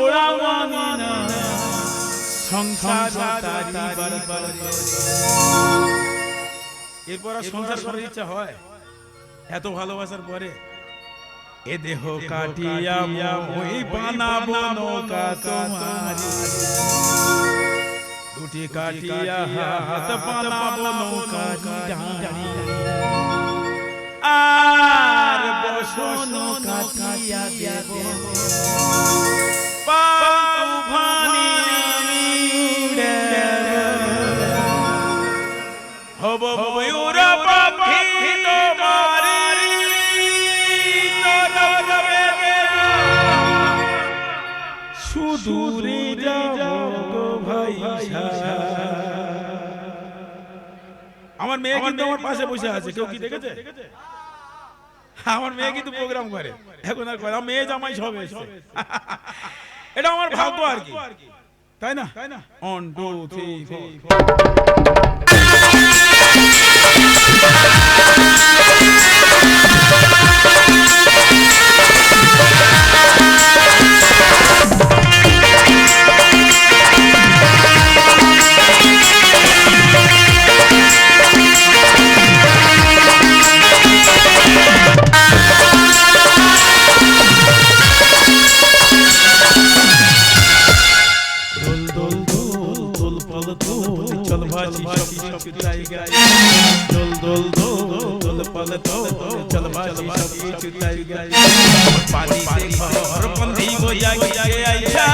মোরা না সংসার এরপর আর সংসার করার ইচ্ছা হয়? এত ভালোবাসার পরে? এ দেহ কাটিয়া মই বানাবো নৌকা তোমারি দুটি কাটিয়া হাত বানাবো নৌকা ডাঁড়ি আর বসন কাটিয়া দেব। সুদূরে যাব গো ভাই আমার মেয়ে কিন্তু আমার পাশে বসে আছে কেউ কি দেখেছে? আমার মেয়ে কিন্তু প্রোগ্রাম করে। এখন আর করে আমার মেয়ে জামাই সব এসছে। এটা আমার ভাগ্য আর কি। তাই না? তাই না? অন টু থ্রি ফোর সব কিছু তাই গাই দোল দোল দোল পল দোল চল ভাসি সব কিছু তাই গাই পানি সে ঘর বন্ধি গো জাগে আইছা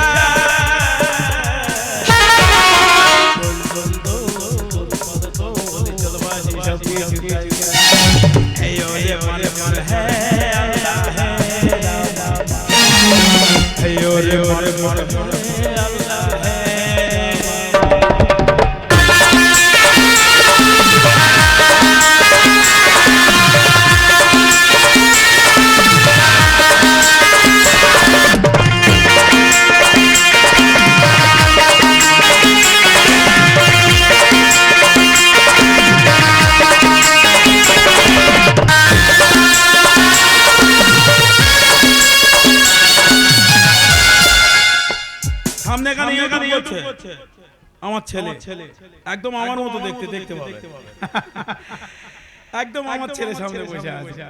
দোল দোল দোল পল দোল চল ভাসি সব কিছু তাই গাই হে ওরে মনে মনে হে আল্লাহ হে হে ওরে মনে মনে হে আল্লাহ আমার ছেলে। একদম আমার মতো দেখতে দেখতে পাবে। একদম আমার ছেলে সামনে বসে আছে।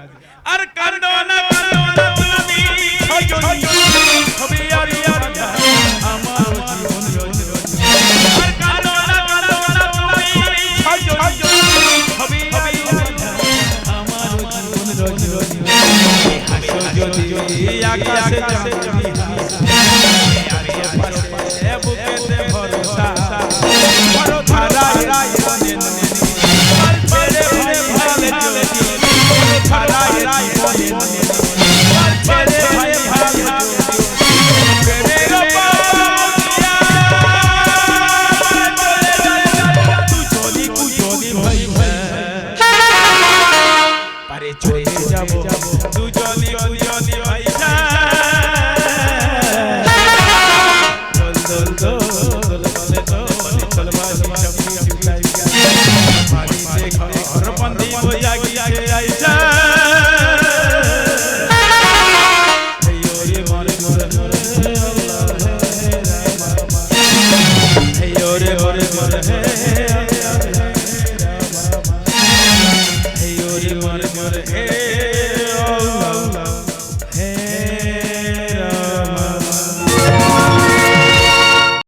আর কান্দো না কান্দো না তুমি সজনী ছবি আর ইয়ার আমার জীবন রজনী আর কান্দো না কান্দো না তুমি সজনী ছবি আর ইয়ার আমার জীবন রজনী হাসো যদি আকাশে চাঁদনি পারে চলে যাব দুজনে দুজনে ভাই দোল দোল দোল বলে দোল চল বাজি সব কিছু পানি সে ঘর বন্দি বইয়া গিয়ে আইসা এই Oh.